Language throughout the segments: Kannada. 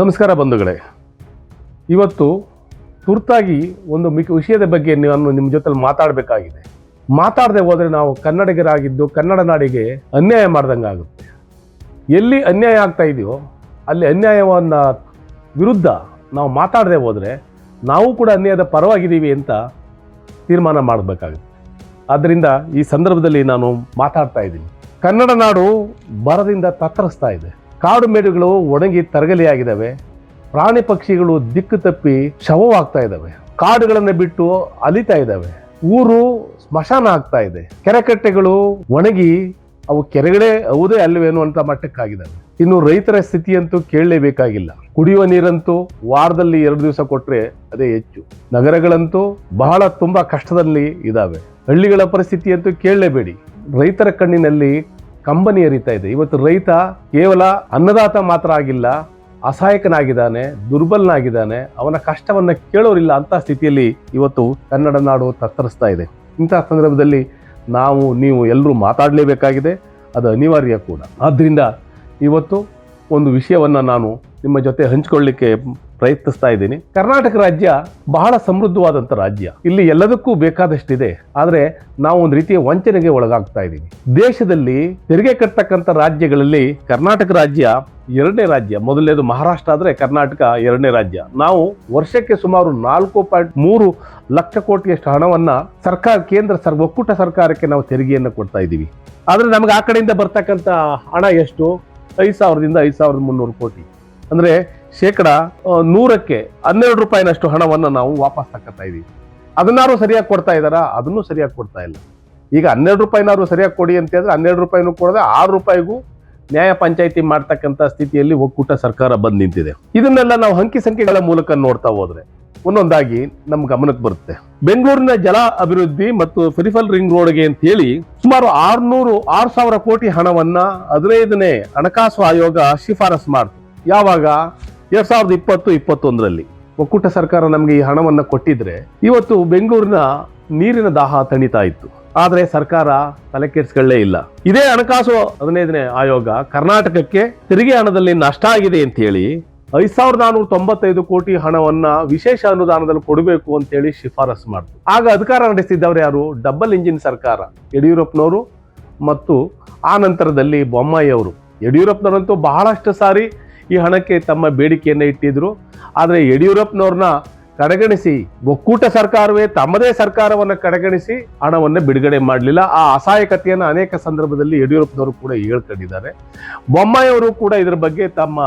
ನಮಸ್ಕಾರ ಬಂಧುಗಳೇ. ಇವತ್ತು ತುರ್ತಾಗಿ ಒಂದು ಮಿಕ್ ವಿಷಯದ ಬಗ್ಗೆ ನಾನು ನಿಮ್ಮ ಜೊತೆಲಿ ಮಾತಾಡಬೇಕಾಗಿದೆ. ಮಾತಾಡದೆ ಹೋದರೆ ನಾವು ಕನ್ನಡಿಗರಾಗಿದ್ದು ಕನ್ನಡ ನಾಡಿಗೆ ಅನ್ಯಾಯ ಮಾಡ್ದಂಗೆ ಆಗುತ್ತೆ. ಎಲ್ಲಿ ಅನ್ಯಾಯ ಆಗ್ತಾ ಇದೆಯೋ ಅಲ್ಲಿ ಅನ್ಯಾಯವನ್ನು ವಿರುದ್ಧ ನಾವು ಮಾತಾಡದೆ ಹೋದರೆ ನಾವು ಕೂಡ ಅನ್ಯಾಯದ ಪರವಾಗಿದ್ದೀವಿ ಅಂತ ತೀರ್ಮಾನ ಮಾಡಬೇಕಾಗುತ್ತೆ. ಆದ್ದರಿಂದ ಈ ಸಂದರ್ಭದಲ್ಲಿ ನಾನು ಮಾತಾಡ್ತಾ ಇದ್ದೀನಿ. ಕನ್ನಡ ನಾಡು ಬರದಿಂದ ತತ್ತರಿಸ್ತಾ ಇದೆ. ಕಾಡು ಮೇಡುಗಳು ಒಣಗಿ ತರಗಲಿಯಾಗಿದ್ದಾವೆ. ಪ್ರಾಣಿ ಪಕ್ಷಿಗಳು ದಿಕ್ಕು ತಪ್ಪಿ ಶವವಾಗ್ತಾ ಇದ್ದಾವೆ. ಕಾಡುಗಳನ್ನು ಬಿಟ್ಟು ಅಲಿತಾ ಇದ್ದಾವೆ. ಊರು ಸ್ಮಶಾನ ಆಗ್ತಾ ಇದೆ. ಕೆರೆಕಟ್ಟೆಗಳು ಒಣಗಿ ಅವು ಕೆರೆಗಳೇ ಹೌದೇ ಅಲ್ವೇನೋ ಅಂತ ಮಟ್ಟಕ್ಕಾಗಿದ್ದಾವೆ. ಇನ್ನು ರೈತರ ಸ್ಥಿತಿಯಂತೂ ಕೇಳಲೇಬೇಕಾಗಿಲ್ಲ. ಕುಡಿಯುವ ನೀರಂತೂ ವಾರದಲ್ಲಿ ಎರಡು ದಿವಸ ಕೊಟ್ಟರೆ ಅದೇ ಹೆಚ್ಚು. ನಗರಗಳಂತೂ ಬಹಳ ತುಂಬಾ ಕಷ್ಟದಲ್ಲಿ ಇದಾವೆ ಹಳ್ಳಿಗಳ ಪರಿಸ್ಥಿತಿಯಂತೂ ಕೇಳಲೇಬೇಡಿ. ರೈತರ ಕಣ್ಣಿನಲ್ಲಿ ಕಂಬನಿ ಅರಿತಾ ಇದೆ. ಇವತ್ತು ರೈತ ಕೇವಲ ಅನ್ನದಾತ ಮಾತ್ರ ಆಗಿಲ್ಲ, ಅಸಹಾಯಕನಾಗಿದ್ದಾನೆ, ದುರ್ಬಲನಾಗಿದ್ದಾನೆ, ಅವನ ಕಷ್ಟವನ್ನ ಕೇಳೋರಿಲ್ಲ ಅಂತ ಸ್ಥಿತಿಯಲ್ಲಿ ಇವತ್ತು ಕನ್ನಡ ನಾಡು ತತ್ತರಿಸ್ತಾ ಇದೆ. ಇಂತಹ ಸಂದರ್ಭದಲ್ಲಿ ನಾವು, ನೀವು ಎಲ್ಲರೂ ಮಾತಾಡಲೇಬೇಕಾಗಿದೆ. ಅದು ಅನಿವಾರ್ಯ ಕೂಡ. ಆದ್ದರಿಂದ ಇವತ್ತು ಒಂದು ವಿಷಯವನ್ನು ನಾನು ನಿಮ್ಮ ಜೊತೆ ಹಂಚಿಕೊಳ್ಳಿಕ್ಕೆ ಪ್ರಯತ್ನಿಸ್ತಾ ಇದ್ದೀನಿ. ಕರ್ನಾಟಕ ರಾಜ್ಯ ಬಹಳ ಸಮೃದ್ಧವಾದಂಥ ರಾಜ್ಯ. ಇಲ್ಲಿ ಎಲ್ಲದಕ್ಕೂ ಬೇಕಾದಷ್ಟಿದೆ. ಆದರೆ ನಾವು ಒಂದು ರೀತಿಯ ವಂಚನೆಗೆ ಒಳಗಾಗ್ತಾ ಇದ್ದೀವಿ. ದೇಶದಲ್ಲಿ ತೆರಿಗೆ ಕಟ್ಟತಕ್ಕಂಥ ರಾಜ್ಯಗಳಲ್ಲಿ ಕರ್ನಾಟಕ ರಾಜ್ಯ ಎರಡನೇ ರಾಜ್ಯ. ಮೊದಲನೇದು ಮಹಾರಾಷ್ಟ್ರ ಆದರೆ ಕರ್ನಾಟಕ ಎರಡನೇ ರಾಜ್ಯ. ನಾವು ವರ್ಷಕ್ಕೆ ಸುಮಾರು ನಾಲ್ಕು ಪಾಯಿಂಟ್ ಮೂರು ಲಕ್ಷ ಕೋಟಿಯಷ್ಟು ಹಣವನ್ನು ಸರ್ಕಾರ, ಕೇಂದ್ರ ಸರ್, ಒಕ್ಕೂಟ ಸರ್ಕಾರಕ್ಕೆ ನಾವು ತೆರಿಗೆಯನ್ನು ಕೊಡ್ತಾ ಇದ್ದೀವಿ. ಆದರೆ ನಮಗೆ ಆ ಕಡೆಯಿಂದ ಬರ್ತಕ್ಕಂಥ ಹಣ ಎಷ್ಟು? ಐದು ಸಾವಿರದಿಂದ ಐದು ಸಾವಿರದ ಮುನ್ನೂರು ಕೋಟಿ. ಅಂದ್ರೆ ಶೇಕಡ ನೂರಕ್ಕೆ ಹನ್ನೆರಡು ರೂಪಾಯಿನಷ್ಟು ಹಣವನ್ನು ನಾವು ವಾಪಸ್ ತಗೋತಾ ಇದ್ದೀವಿ ಅದನ್ನಾರು ಸರಿಯಾಗಿ ಕೊಡ್ತಾ ಇದ್ದಾರಾ? ಅದನ್ನು ಸರಿಯಾಗಿ ಕೊಡ್ತಾ ಇಲ್ಲ. ಈಗ ಹನ್ನೆರಡು ರೂಪಾಯಿನಾರು ಸರಿಯಾಗಿ ಕೊಡಿ ಅಂತ ಹೇಳಿದ್ರೆ ಹನ್ನೆರಡು ರೂಪಾಯಿನೂ ಕೊಡದೆ ಆರು ರೂಪಾಯಿಗೂ ನ್ಯಾಯ ಪಂಚಾಯಿತಿ ಮಾಡ್ತಕ್ಕಂಥ ಸ್ಥಿತಿಯಲ್ಲಿ ಒಕ್ಕೂಟ ಸರ್ಕಾರ ಬಂದು ನಿಂತಿದೆ. ಇದನ್ನೆಲ್ಲ ನಾವು ಅಂಕಿ ಸಂಖ್ಯೆಗಳ ಮೂಲಕ ನೋಡ್ತಾ ಹೋದ್ರೆ ಒಂದೊಂದಾಗಿ ನಮ್ಮ ಗಮನಕ್ಕೆ ಬರುತ್ತೆ. ಬೆಂಗಳೂರಿನ ಜಲ ಅಭಿವೃದ್ಧಿ ಮತ್ತು ಫೆರಿಫಲ್ ರಿಂಗ್ ರೋಡ್ಗೆ ಅಂತ ಹೇಳಿ ಸುಮಾರು ಆರ್ನೂರು, ಆರು ಸಾವಿರ ಕೋಟಿ ಹಣವನ್ನ ಹದಿನೈದನೇ ಹಣಕಾಸು ಆಯೋಗ ಶಿಫಾರಸ್ ಮಾಡ್ತು. ಯಾವಾಗ? ಎರಡ್ ಸಾವಿರದ ಇಪ್ಪತ್ತು, ಇಪ್ಪತ್ತೊಂದರಲ್ಲಿ ಒಕ್ಕೂಟ ಸರ್ಕಾರ ನಮಗೆ ಈ ಹಣವನ್ನು ಕೊಟ್ಟಿದ್ರೆ ಇವತ್ತು ಬೆಂಗಳೂರಿನ ನೀರಿನ ದಾಹ ತಣಿತಾ ಇತ್ತು. ಆದರೆ ಸರ್ಕಾರ ತಲೆ ಕೆಡಿಸ್ಕೊಳ್ಳೇ ಇಲ್ಲ. ಇದೇ ಹಣಕಾಸು ಹದಿನೈದನೇ ಆಯೋಗ ಕರ್ನಾಟಕಕ್ಕೆ ತೆರಿಗೆ ಹಣದಲ್ಲಿ ನಷ್ಟ ಆಗಿದೆ ಅಂತ ಹೇಳಿ ಐದ್ ಸಾವಿರದ ನಾನೂರ ತೊಂಬತ್ತೈದು ಕೋಟಿ ಹಣವನ್ನ ವಿಶೇಷ ಅನುದಾನದಲ್ಲಿ ಕೊಡಬೇಕು ಅಂತ ಹೇಳಿ ಶಿಫಾರಸ್ ಮಾಡಿತು. ಆಗ ಅಧಿಕಾರ ನಡೆಸಿದ್ದವರು ಯಾರು? ಡಬಲ್ ಇಂಜಿನ್ ಸರ್ಕಾರ. ಯಡಿಯೂರಪ್ಪನವರು ಮತ್ತು ಆ ನಂತರದಲ್ಲಿ ಬೊಮ್ಮಾಯಿ ಅವರು ಯಡಿಯೂರಪ್ಪನವರಂತೂ ಬಹಳಷ್ಟು ಸಾರಿ ಈ ಹಣಕ್ಕೆ ತಮ್ಮ ಬೇಡಿಕೆಯನ್ನು ಇಟ್ಟಿದ್ರು. ಆದರೆ ಯಡಿಯೂರಪ್ಪನವ್ರನ್ನ ಕಡೆಗಣಿಸಿ ಒಕ್ಕೂಟ ಸರ್ಕಾರವೇ ತಮ್ಮದೇ ಸರ್ಕಾರವನ್ನು ಕಡೆಗಣಿಸಿ ಹಣವನ್ನು ಬಿಡುಗಡೆ ಮಾಡಲಿಲ್ಲ. ಆ ಅಸಹಾಯಕತೆಯನ್ನು ಅನೇಕ ಸಂದರ್ಭದಲ್ಲಿ ಯಡಿಯೂರಪ್ಪನವರು ಕೂಡ ಹೇಳ್ಕೊಂಡಿದ್ದಾರೆ. ಬೊಮ್ಮಾಯಿಯವರು ಕೂಡ ಇದರ ಬಗ್ಗೆ ತಮ್ಮ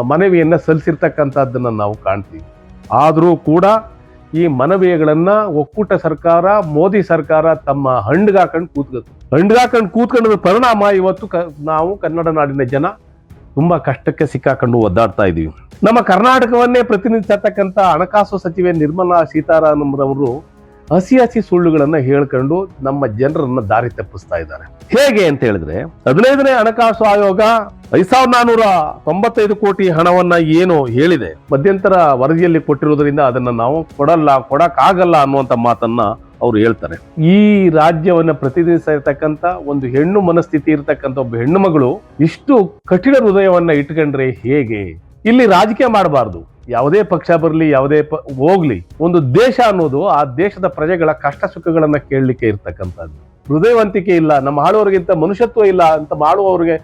ಮನವಿಯನ್ನು ಸಲ್ಲಿಸಿರ್ತಕ್ಕಂಥದ್ದನ್ನು ನಾವು ಕಾಣ್ತೀವಿ. ಆದರೂ ಕೂಡ ಈ ಮನವಿಗಳನ್ನು ಒಕ್ಕೂಟ ಸರ್ಕಾರ, ಮೋದಿ ಸರ್ಕಾರ ತಮ್ಮ ಹಂಡ್ಗಾಕೊಂಡು ಕೂತ್ಕೊಂಡು ಹಂಡ್ಗಾಕೊಂಡು ಕೂತ್ಕೊಂಡ ಪರಿಣಾಮ ಇವತ್ತು ಕ- ನಾವು ಕನ್ನಡ ನಾಡಿನ ಜನ. ತುಂಬಾ ಕಷ್ಟಕ್ಕೆ ಸಿಕ್ಕಾಕೊಂಡು ಒದ್ದಾಡ್ತಾ ಇದೀವಿ. ನಮ್ಮ ಕರ್ನಾಟಕವನ್ನೇ ಪ್ರತಿನಿಧಿಸತಕ್ಕಂಥ ಹಣಕಾಸು ಸಚಿವೆ ನಿರ್ಮಲಾ ಸೀತಾರಾಮನ್ ಅವರು ಹಸಿ ಹಸಿ ಸುಳ್ಳುಗಳನ್ನು ಹೇಳ್ಕೊಂಡು ನಮ್ಮ ಜನರನ್ನ ದಾರಿ ತಪ್ಪಿಸ್ತಾ ಇದ್ದಾರೆ. ಹೇಗೆ ಅಂತ ಹೇಳಿದ್ರೆ, ಹದಿನೈದನೇ ಹಣಕಾಸು ಆಯೋಗ ಐದ್ ಸಾವಿರದ ನಾನೂರ ತೊಂಬತ್ತೈದು ಕೋಟಿ ಹಣವನ್ನ ಏನು ಹೇಳಿದೆ, ಮಧ್ಯಂತರ ವರದಿಯಲ್ಲಿ ಕೊಟ್ಟಿರುವುದರಿಂದ ಅದನ್ನ ನಾವು ಕೊಡಲ್ಲ, ಕೊಡಕ್ಕಾಗಲ್ಲ ಅನ್ನುವಂತ ಮಾತನ್ನ ಅವ್ರು ಹೇಳ್ತಾರೆ. ಈ ರಾಜ್ಯವನ್ನ ಪ್ರತಿನಿಧಿಸಿರ್ತಕ್ಕಂಥ ಒಂದು ಹೆಣ್ಣು ಮನಸ್ಥಿತಿ ಇರತಕ್ಕಂಥ ಒಬ್ಬ ಹೆಣ್ಣು ಮಗಳು ಇಷ್ಟು ಕಠಿಣ ಹೃದಯವನ್ನ ಇಟ್ಕೊಂಡ್ರೆ ಹೇಗೆ? ಇಲ್ಲಿ ರಾಜಕೀಯ ಮಾಡಬಾರ್ದು. ಯಾವುದೇ ಪಕ್ಷ ಬರಲಿ, ಯಾವುದೇ ಪ, ಹೋಗ್ಲಿ, ಒಂದು ದೇಶ ಅನ್ನೋದು ಆ ದೇಶದ ಪ್ರಜೆಗಳ ಕಷ್ಟ ಸುಖಗಳನ್ನ ಕೇಳಲಿಕ್ಕೆ ಇರ್ತಕ್ಕಂಥದ್ದು. ಹೃದಯವಂತಿಕೆ ಇಲ್ಲ, ನಮ್ಮ ಆಳುವವರಿಗಿಂತ ಮನುಷ್ಯತ್ವ ಇಲ್ಲ ಅಂತ ಮಾಡುವವರಿಗೆ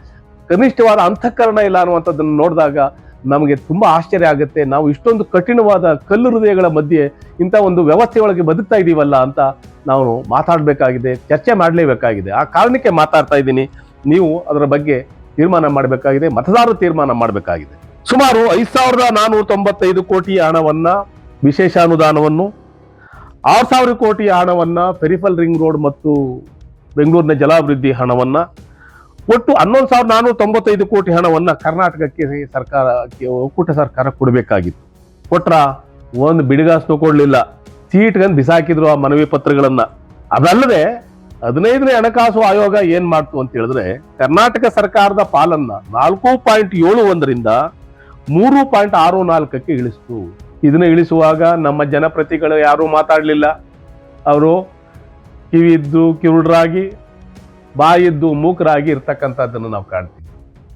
ಕನಿಷ್ಠವಾದ ಅಂತಃಕರಣ ಇಲ್ಲ ಅನ್ನುವಂಥದ್ದನ್ನು ನೋಡಿದಾಗ ನಮಗೆ ತುಂಬಾ ಆಶ್ಚರ್ಯ ಆಗುತ್ತೆ. ನಾವು ಇಷ್ಟೊಂದು ಕಠಿಣವಾದ ಕಲ್ಲು ಹೃದಯಗಳ ಮಧ್ಯೆ ಇಂಥ ಒಂದು ವ್ಯವಸ್ಥೆ ಒಳಗೆ ಬದುಕ್ತಾ ಇದ್ದೀವಲ್ಲ ಅಂತ ನಾವು ಮಾತಾಡಬೇಕಾಗಿದೆ, ಚರ್ಚೆ ಮಾಡಲೇಬೇಕಾಗಿದೆ. ಆ ಕಾರಣಕ್ಕೆ ಮಾತಾಡ್ತಾ ಇದ್ದೀನಿ. ನೀವು ಅದರ ಬಗ್ಗೆ ತೀರ್ಮಾನ ಮಾಡಬೇಕಾಗಿದೆ, ಮತದಾರರು ತೀರ್ಮಾನ ಮಾಡಬೇಕಾಗಿದೆ. ಸುಮಾರು ಐದು ಸಾವಿರದ ನಾನೂರ ತೊಂಬತ್ತೈದು ಕೋಟಿ ಹಣವನ್ನ ವಿಶೇಷ ಅನುದಾನವನ್ನು, ಆರು ಸಾವಿರ ಕೋಟಿ ಹಣವನ್ನ ಪೆರಿಫಲ್ ರಿಂಗ್ ರೋಡ್ ಮತ್ತು ಬೆಂಗಳೂರಿನ ಜಲಾಭಿವೃದ್ಧಿ ಹಣವನ್ನ ಒಟ್ಟು ಹನ್ನೊಂದು ಸಾವಿರದ ನಾನೂರ ತೊಂಬತ್ತೈದು ಕೋಟಿ ಹಣವನ್ನ ಕರ್ನಾಟಕಕ್ಕೆ ಸರ್ಕಾರಕ್ಕೆ, ಒಕ್ಕೂಟ ಸರ್ಕಾರ ಕೊಡಬೇಕಾಗಿತ್ತು. ಕೊಟ್ರ ಒಂದು ಬಿಡಿಗಾಸು ಕೊಡಲಿಲ್ಲ. ಸೀಟ್ಗಂದು ಬಿಸಾಕಿದ್ರು ಆ ಮನವಿ ಪತ್ರಗಳನ್ನು. ಅದಲ್ಲದೆ ಹದಿನೈದನೇ ಹಣಕಾಸು ಆಯೋಗ ಏನು ಮಾಡ್ತು ಅಂತ ಹೇಳಿದ್ರೆ ಕರ್ನಾಟಕ ಸರ್ಕಾರದ ಪಾಲನ್ನ ನಾಲ್ಕು ಪಾಯಿಂಟ್ ಏಳು ಒಂದರಿಂದ ಮೂರು ಪಾಯಿಂಟ್ ಆರು ನಾಲ್ಕಕ್ಕೆ ಇಳಿಸ್ತು. ಇದನ್ನ ಇಳಿಸುವಾಗ ನಮ್ಮ ಜನಪ್ರತಿಗಳು ಯಾರೂ ಮಾತಾಡಲಿಲ್ಲ. ಅವರು ಕಿವಿದ್ದು ಕಿವುಡರಾಗಿ ಬಾಯಿದ್ದು ಮೂಕರಾಗಿ ಇರ್ತಕ್ಕಂಥದ್ದನ್ನು ನಾವು ಕಾಣ್ತೀವಿ.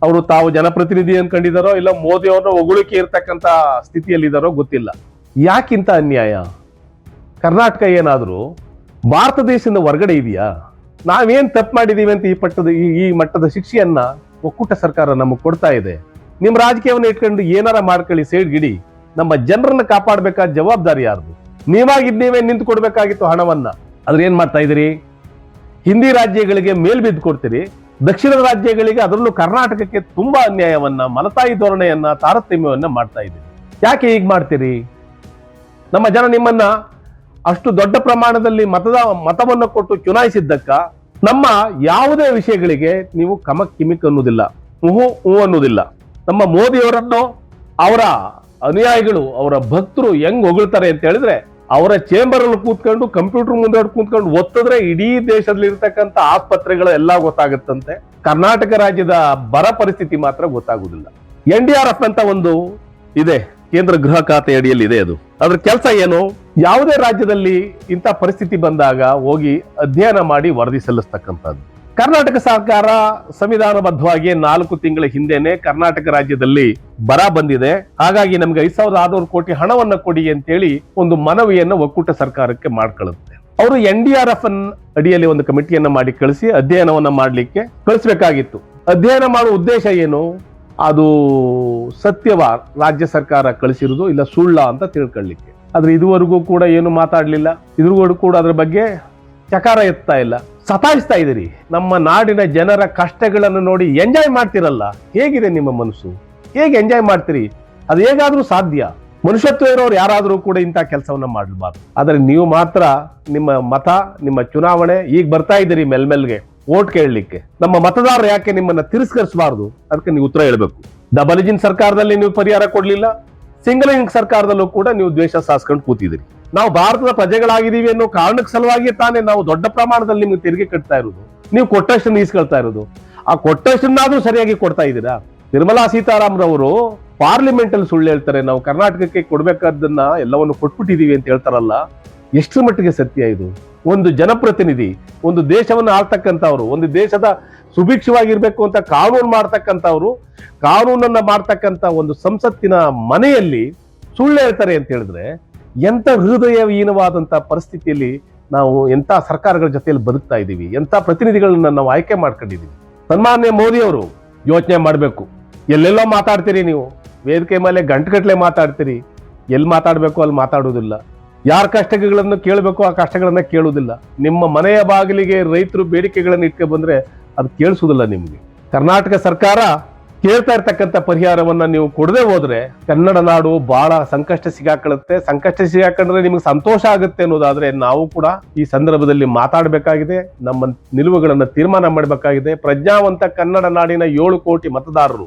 ಅವರು ತಾವು ಜನಪ್ರತಿನಿಧಿ ಅನ್ಕೊಂಡಿದಾರೋ ಇಲ್ಲ ಮೋದಿ ಅವ್ರನ್ನ ಹೊಗಳಿಕೆ ಇರ್ತಕ್ಕಂಥ ಸ್ಥಿತಿಯಲ್ಲಿದ್ದಾರೋ ಗೊತ್ತಿಲ್ಲ. ಯಾಕಿಂತ ಅನ್ಯಾಯ? ಕರ್ನಾಟಕ ಏನಾದರೂ ಭಾರತ ದೇಶದಿಂದ ಹೊರಗಡೆ ಇದೆಯಾ? ನಾವೇನ್ ತಪ್ಪು ಮಾಡಿದೀವಿ ಅಂತ ಈ ಪಟ್ಟದ ಈ ಮಟ್ಟದ ಶಿಕ್ಷೆಯನ್ನ ಒಕ್ಕೂಟ ಸರ್ಕಾರ ನಮಗೆ ಕೊಡ್ತಾ ಇದೆ. ನಿಮ್ಮ ರಾಜಕೀಯವನ್ನು ಇಟ್ಕೊಂಡು ಏನಾರ ಮಾಡ್ಕೊಳ್ಳಿ ಸೇಡ್ ಗಿಡಿ. ನಮ್ಮ ಜನರನ್ನ ಕಾಪಾಡಬೇಕಾದ ಜವಾಬ್ದಾರಿ ಯಾರ್ದು? ನೀವಾಗಿದ್ ನೀವೇ ನಿಂತು ಕೊಡ್ಬೇಕಾಗಿತ್ತು ಹಣವನ್ನ. ಆದ್ರೆ ಏನ್ ಮಾಡ್ತಾ ಇದೀರಿ ಹಿಂದಿ ರಾಜ್ಯಗಳಿಗೆ ಮೇಲ್ಬಿದ್ದು ಕೊಡ್ತೀರಿ, ದಕ್ಷಿಣ ರಾಜ್ಯಗಳಿಗೆ ಅದರಲ್ಲೂ ಕರ್ನಾಟಕಕ್ಕೆ ತುಂಬಾ ಅನ್ಯಾಯವನ್ನ, ಮಲತಾಯಿ ಧೋರಣೆಯನ್ನ, ತಾರತಮ್ಯವನ್ನ ಮಾಡ್ತಾ ಇದ್ದೀರಿ. ಯಾಕೆ ಹೀಗೆ ಮಾಡ್ತೀರಿ? ನಮ್ಮ ಜನ ನಿಮ್ಮನ್ನ ಅಷ್ಟು ದೊಡ್ಡ ಪ್ರಮಾಣದಲ್ಲಿ ಮತದ, ಮತವನ್ನು ಕೊಟ್ಟು ಚುನಾಯಿಸಿದ್ದಕ್ಕ ನಮ್ಮ ಯಾವುದೇ ವಿಷಯಗಳಿಗೆ ನೀವು ಕಮಕ್ ಕಿಮಿಕ್ ಅನ್ನೋದಿಲ್ಲ ಮುಹು ಹೂ ಅನ್ನೋದಿಲ್ಲ ನಮ್ಮ ಮೋದಿಯವರನ್ನು ಅವರ ಅನುಯಾಯಿಗಳು, ಅವರ ಭಕ್ತರು ಹೆಂಗ್ ಹೊಗಳ್ತಾರೆ ಅಂತ ಹೇಳಿದ್ರೆ ಅವರ ಚೇಂಬರ್ ಅಲ್ಲಿ ಕೂತ್ಕೊಂಡು ಕಂಪ್ಯೂಟರ್ ಮುಂದೆ ಕೂತ್ಕೊಂಡು ಒತ್ತಿದ್ರೆ ಇಡೀ ದೇಶದಲ್ಲಿ ಇರ್ತಕ್ಕಂಥ ಆಸ್ಪತ್ರೆಗಳು ಎಲ್ಲ ಗೊತ್ತಾಗುತ್ತಂತೆ. ಕರ್ನಾಟಕ ರಾಜ್ಯದ ಬರ ಪರಿಸ್ಥಿತಿ ಮಾತ್ರ ಗೊತ್ತಾಗುದಿಲ್ಲ ಎನ್ ಡಿ ಆರ್ ಎಫ್ ಅಂತ ಒಂದು ಇದೆ. ಕೇಂದ್ರ ಗೃಹ ಖಾತೆ ಅಡಿಯಲ್ಲಿ ಇದೆ ಅದು. ಅದ್ರ ಕೆಲಸ ಏನು? ಯಾವುದೇ ರಾಜ್ಯದಲ್ಲಿ ಇಂಥ ಪರಿಸ್ಥಿತಿ ಬಂದಾಗ ಹೋಗಿ ಅಧ್ಯಯನ ಮಾಡಿ ವರದಿ ಸಲ್ಲಿಸ್ತಕ್ಕಂಥದ್ದು. ಕರ್ನಾಟಕ ಸರ್ಕಾರ ಸಂವಿಧಾನಬದ್ಧವಾಗಿ ನಾಲ್ಕು ತಿಂಗಳ ಹಿಂದೆನೆ ಕರ್ನಾಟಕ ರಾಜ್ಯದಲ್ಲಿ ಬರ ಬಂದಿದೆ. ಹಾಗಾಗಿ ನಮ್ಗೆ ಐದ್ ಸಾವಿರದ ಆರ್ನೂರು ಕೋಟಿ ಹಣವನ್ನ ಕೊಡಿ ಅಂತೇಳಿ ಒಂದು ಮನವಿಯನ್ನು ಒಕ್ಕೂಟ ಸರ್ಕಾರಕ್ಕೆ ಮಾಡ್ಕೊಳ್ಳುತ್ತೆ. ಅವರು ಎನ್ ಡಿ ಆರ್ ಎಫ್ ಅಡಿಯಲ್ಲಿ ಒಂದು ಕಮಿಟಿಯನ್ನ ಮಾಡಿ ಕಳಿಸಿ ಅಧ್ಯಯನವನ್ನ ಮಾಡಲಿಕ್ಕೆ ಕಳಿಸ್ಬೇಕಾಗಿತ್ತು. ಅಧ್ಯಯನ ಮಾಡುವ ಉದ್ದೇಶ ಏನು? ಅದು ಸತ್ಯವ ರಾಜ್ಯ ಸರ್ಕಾರ ಕಳಿಸಿರುವುದು ಇಲ್ಲ ಸುಳ್ಳ ಅಂತ ತಿಳ್ಕೊಳ್ಳಿಕ್ಕೆ. ಆದ್ರೆ ಇದುವರೆಗೂ ಕೂಡ ಏನು ಮಾತಾಡಲಿಲ್ಲ. ಇದುವರೆಗೂ ಕೂಡ ಅದ್ರ ಬಗ್ಗೆ ಚಕಾರ ಎತ್ತಾ ಇಲ್ಲ. ಸತಾಯಿಸ್ತಾ ಇದ್ದೀರಿ. ನಮ್ಮ ನಾಡಿನ ಜನರ ಕಷ್ಟಗಳನ್ನು ನೋಡಿ ಎಂಜಾಯ್ ಮಾಡ್ತಿರಲ್ಲ. ಹೇಗಿದೆ ನಿಮ್ಮ ಮನಸ್ಸು? ಹೇಗೆ ಎಂಜಾಯ್ ಮಾಡ್ತೀರಿ? ಅದು ಹೇಗಾದ್ರೂ ಸಾಧ್ಯ? ಮನುಷ್ಯತ್ವ ಇರೋರು ಯಾರಾದರೂ ಕೂಡ ಇಂಥ ಕೆಲಸವನ್ನು ಮಾಡಬಾರ್ದು. ಆದರೆ ನೀವು ಮಾತ್ರ ನಿಮ್ಮ ಮತ, ನಿಮ್ಮ ಚುನಾವಣೆ ಈಗ ಬರ್ತಾ ಇದ್ದೀರಿ ಮೆಲ್ಮೆಲ್ಗೆ. ಓಟ್ ಕೇಳಲಿಕ್ಕೆ. ನಮ್ಮ ಮತದಾರರು ಯಾಕೆ ನಿಮ್ಮನ್ನ ತಿರಸ್ಕರಿಸಬಾರ್ದು? ಅದಕ್ಕೆ ನೀವು ಉತ್ತರ ಹೇಳಬೇಕು. ಡಬಲ್ ಇಂಜಿನ್ ಸರ್ಕಾರದಲ್ಲಿ ನೀವು ಪರಿಹಾರ ಕೊಡಲಿಲ್ಲ. ಸಿಂಗಲ್ ಇಂಜಿನ್ ಸರ್ಕಾರದಲ್ಲೂ ಕೂಡ ನೀವು ದ್ವೇಷ ಸಾಸ್ಕೊಂಡು ಕೂತಿದ್ದೀರಿ. ನಾವು ಭಾರತದ ಪ್ರಜೆಗಳಾಗಿದ್ದೀವಿ ಅನ್ನೋ ಕಾರಣಕ್ಕೆ ಸಲುವಾಗಿ ತಾನೇ ನಾವು ದೊಡ್ಡ ಪ್ರಮಾಣದಲ್ಲಿ ನಿಮ್ಗೆ ತೆರಿಗೆ ಕಟ್ತಾ ಇರೋದು. ನೀವು ಕೊಟ್ಟಷ್ಟನ್ನು ಈಸ್ಕೊಳ್ತಾ ಇರೋದು. ಆ ಕೊಟ್ಟಷ್ಟನ್ನಾದ್ರೂ ಸರಿಯಾಗಿ ಕೊಡ್ತಾ ಇದ್ದೀರಾ? ನಿರ್ಮಲಾ ಸೀತಾರಾಮ್ ರವರು ಪಾರ್ಲಿಮೆಂಟ್ ಅಲ್ಲಿ ಸುಳ್ಳು ಹೇಳ್ತಾರೆ, ನಾವು ಕರ್ನಾಟಕಕ್ಕೆ ಕೊಡ್ಬೇಕಾದ್ದನ್ನ ಎಲ್ಲವನ್ನು ಕೊಟ್ಬಿಟ್ಟಿದೀವಿ ಅಂತ ಹೇಳ್ತಾರಲ್ಲ, ಎಷ್ಟು ಮಟ್ಟಿಗೆ ಸತ್ಯ ಇದು? ಒಂದು ಜನಪ್ರತಿನಿಧಿ, ಒಂದು ದೇಶವನ್ನು ಆಳ್ತಕ್ಕಂಥವ್ರು, ಒಂದು ದೇಶದ ಸುಭಿಕ್ಷವಾಗಿರ್ಬೇಕು ಅಂತ ಕಾನೂನು ಮಾಡ್ತಕ್ಕಂಥವ್ರು, ಕಾನೂನನ್ನ ಮಾಡ್ತಕ್ಕಂಥ ಒಂದು ಸಂಸತ್ತಿನ ಮನೆಯಲ್ಲಿ ಸುಳ್ಳು ಹೇಳ್ತಾರೆ ಅಂತ ಹೇಳಿದ್ರೆ ಎಂತ ಹೃದಯಹೀನವಾದಂಥ ಪರಿಸ್ಥಿತಿಯಲ್ಲಿ ನಾವು ಎಂಥ ಸರ್ಕಾರಗಳ ಜೊತೆಯಲ್ಲಿ ಬದುಕ್ತಾ ಇದ್ದೀವಿ, ಎಂಥ ಪ್ರತಿನಿಧಿಗಳನ್ನ ನಾವು ಆಯ್ಕೆ ಮಾಡ್ಕೊಂಡಿದ್ದೀವಿ. ಸನ್ಮಾನ್ಯ ಮೋದಿ ಅವರು ಯೋಚನೆ ಮಾಡಬೇಕು. ಎಲ್ಲೆಲ್ಲೋ ಮಾತಾಡ್ತೀರಿ ನೀವು? ವೇದಿಕೆ ಮೇಲೆ ಗಂಟುಗಟ್ಟಲೆ ಮಾತಾಡ್ತೀರಿ. ಎಲ್ಲಿ ಮಾತಾಡಬೇಕು ಅಲ್ಲಿ ಮಾತಾಡುವುದಿಲ್ಲ ಯಾರ ಕಷ್ಟಗಳನ್ನು ಕೇಳಬೇಕು ಆ ಕಷ್ಟಗಳನ್ನು ಕೇಳುವುದಿಲ್ಲ ನಿಮ್ಮ ಮನೆಯ ಬಾಗಿಲಿಗೆ ರೈತರು ಬೇಡಿಕೆಗಳನ್ನು ಇಟ್ಕೊಂಡು ಬಂದರೆ ಅದು ಕೇಳಿಸೋದಿಲ್ಲ ನಿಮಗೆ. ಕರ್ನಾಟಕ ಸರ್ಕಾರ ಕೇಳ್ತಾ ಇರ್ತಕ್ಕಂಥ ಪರಿಹಾರವನ್ನ ನೀವು ಕೊಡದೆ ಹೋದ್ರೆ ಕನ್ನಡ ನಾಡು ಬಹಳ ಸಂಕಷ್ಟ ಸಿಗಾಕೊಳ್ಳುತ್ತೆ. ಸಂಕಷ್ಟ ಸಿಗಾಕೊಂಡ್ರೆ ನಿಮ್ಗೆ ಸಂತೋಷ ಆಗುತ್ತೆ ಅನ್ನೋದಾದ್ರೆ ನಾವು ಕೂಡ ಈ ಸಂದರ್ಭದಲ್ಲಿ ಮಾತಾಡಬೇಕಾಗಿದೆ. ನಮ್ಮ ನಿಲುವುಗಳನ್ನು ತೀರ್ಮಾನ ಮಾಡಬೇಕಾಗಿದೆ. ಪ್ರಜ್ಞಾವಂತ ಕನ್ನಡ ನಾಡಿನ ಏಳು ಕೋಟಿ ಮತದಾರರು,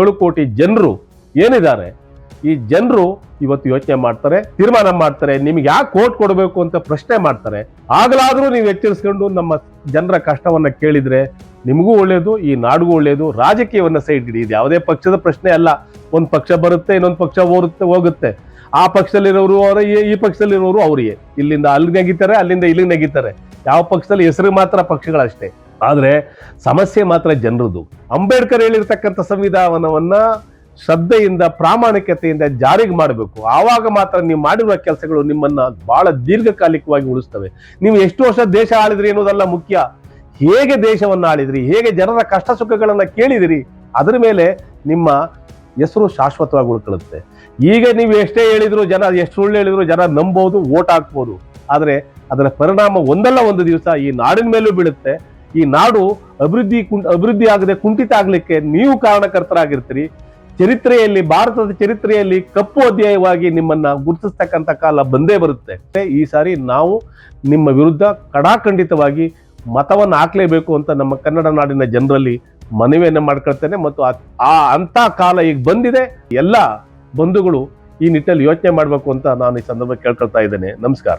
ಏಳು ಕೋಟಿ ಜನರು ಏನಿದ್ದಾರೆ? ಈ ಜನರು ಇವತ್ತು ಯೋಚನೆ ಮಾಡ್ತಾರೆ, ತೀರ್ಮಾನ ಮಾಡ್ತಾರೆ. ನಿಮ್ಗೆ ಯಾಕೆ ಕೋಟ್ ಕೊಡಬೇಕು ಅಂತ ಪ್ರಶ್ನೆ ಮಾಡ್ತಾರೆ. ಆಗಲಾದರೂ ನೀವು ಎಚ್ಚರಿಸ್ಕೊಂಡು ನಮ್ಮ ಜನರ ಕಷ್ಟವನ್ನ ಕೇಳಿದ್ರೆ ನಿಮಗೂ ಒಳ್ಳೆಯದು ಈ ನಾಡಿಗೂ ಒಳ್ಳೆಯದು ರಾಜಕೀಯವನ್ನು ಸೈಡ್ ಇದು ಯಾವುದೇ ಪಕ್ಷದ ಪ್ರಶ್ನೆ ಅಲ್ಲ. ಒಂದು ಪಕ್ಷ ಬರುತ್ತೆ, ಇನ್ನೊಂದು ಪಕ್ಷ ಹೋರುತ್ತೆ, ಹೋಗುತ್ತೆ. ಆ ಪಕ್ಷದಲ್ಲಿರೋರು ಅವರ ಈ ಪಕ್ಷದಲ್ಲಿರೋರು ಅವರಿಗೆ. ಇಲ್ಲಿಂದ ಅಲ್ಲಿಗೆ ನೆಗಿತಾರೆ, ಅಲ್ಲಿಂದ ಇಲ್ಲಿಗೆ ನೆಗಿತಾರೆ. ಯಾವ ಪಕ್ಷದಲ್ಲಿ ಹೆಸರು ಮಾತ್ರ ಪಕ್ಷಗಳಷ್ಟೇ. ಆದರೆ ಸಮಸ್ಯೆ ಮಾತ್ರ ಜನರದು. ಅಂಬೇಡ್ಕರ್ ಹೇಳಿರ್ತಕ್ಕಂಥ ಸಂವಿಧಾನವನ್ನು ಶ್ರದ್ಧೆಯಿಂದ, ಪ್ರಾಮಾಣಿಕತೆಯಿಂದ ಜಾರಿಗೆ ಮಾಡಬೇಕು. ಆವಾಗ ಮಾತ್ರ ನೀವು ಮಾಡಿರುವ ಕೆಲಸಗಳು ನಿಮ್ಮನ್ನು ಬಹಳ ದೀರ್ಘಕಾಲಿಕವಾಗಿ ಉಳಿಸ್ತವೆ. ನೀವು ಎಷ್ಟು ವರ್ಷ ದೇಶ ಆಳಿದ್ರಿ ಅನ್ನೋದಲ್ಲ ಮುಖ್ಯ. ಹೇಗೆ ದೇಶವನ್ನ ಆಳಿದ್ರಿ ಹೇಗೆ ಜನರ ಕಷ್ಟ ಸುಖಗಳನ್ನು ಕೇಳಿದಿರಿ, ಅದರ ಮೇಲೆ ನಿಮ್ಮ ಹೆಸರು ಶಾಶ್ವತವಾಗಿ ಉಳ್ಕೊಳ್ಳುತ್ತೆ ಈಗ ನೀವು ಎಷ್ಟೇ ಹೇಳಿದ್ರು ಜನ, ಎಷ್ಟು ಸುಳ್ಳು ಹೇಳಿದ್ರು ಜನ ನಂಬೋದು ಓಟ್ ಹಾಕ್ಬೋದು. ಆದರೆ ಅದರ ಪರಿಣಾಮ ಒಂದಲ್ಲ ಒಂದು ದಿವಸ ಈ ನಾಡಿನ ಮೇಲೂ ಬೀಳುತ್ತೆ. ಈ ನಾಡು ಅಭಿವೃದ್ಧಿ ಕುಂ- ಅಭಿವೃದ್ಧಿ ಆಗದೆ ಕುಂಠಿತ ಆಗಲಿಕ್ಕೆ ನೀವು ಕಾರಣಕರ್ತರಾಗಿರ್ತೀರಿ. ಚರಿತ್ರೆಯಲ್ಲಿ, ಭಾರತದ ಚರಿತ್ರೆಯಲ್ಲಿ ಕಪ್ಪು ಅಧ್ಯಾಯವಾಗಿ ನಿಮ್ಮನ್ನ ಗುರುತಿಸ್ತಕ್ಕಂಥ ಕಾಲ ಬಂದೇ ಬರುತ್ತೆ. ಈ ಸಾರಿ ನಾವು ನಿಮ್ಮ ವಿರುದ್ಧ ಕಡಾಖಂಡಿತವಾಗಿ ಮತವನ್ನು ಹಾಕ್ಲೇಬೇಕು ಅಂತ ನಮ್ಮ ಕನ್ನಡ ನಾಡಿನ ಜನರಲ್ಲಿ ಮನವಿಯನ್ನು ಮಾಡ್ಕೊಳ್ತೇನೆ ಮತ್ತು ಆ- ಅಂತ ಕಾಲ ಈಗ ಬಂದಿದೆ. ಎಲ್ಲ ಬಂಧುಗಳು ಈ ನಿಟ್ಟಲ್ಲಿ ಯೋಚನೆ ಮಾಡಬೇಕು ಅಂತ ನಾನು ಈ ಸಂದರ್ಭ ಕೇಳ್ಕೊಳ್ತಾ ಇದ್ದೇನೆ. ನಮಸ್ಕಾರ.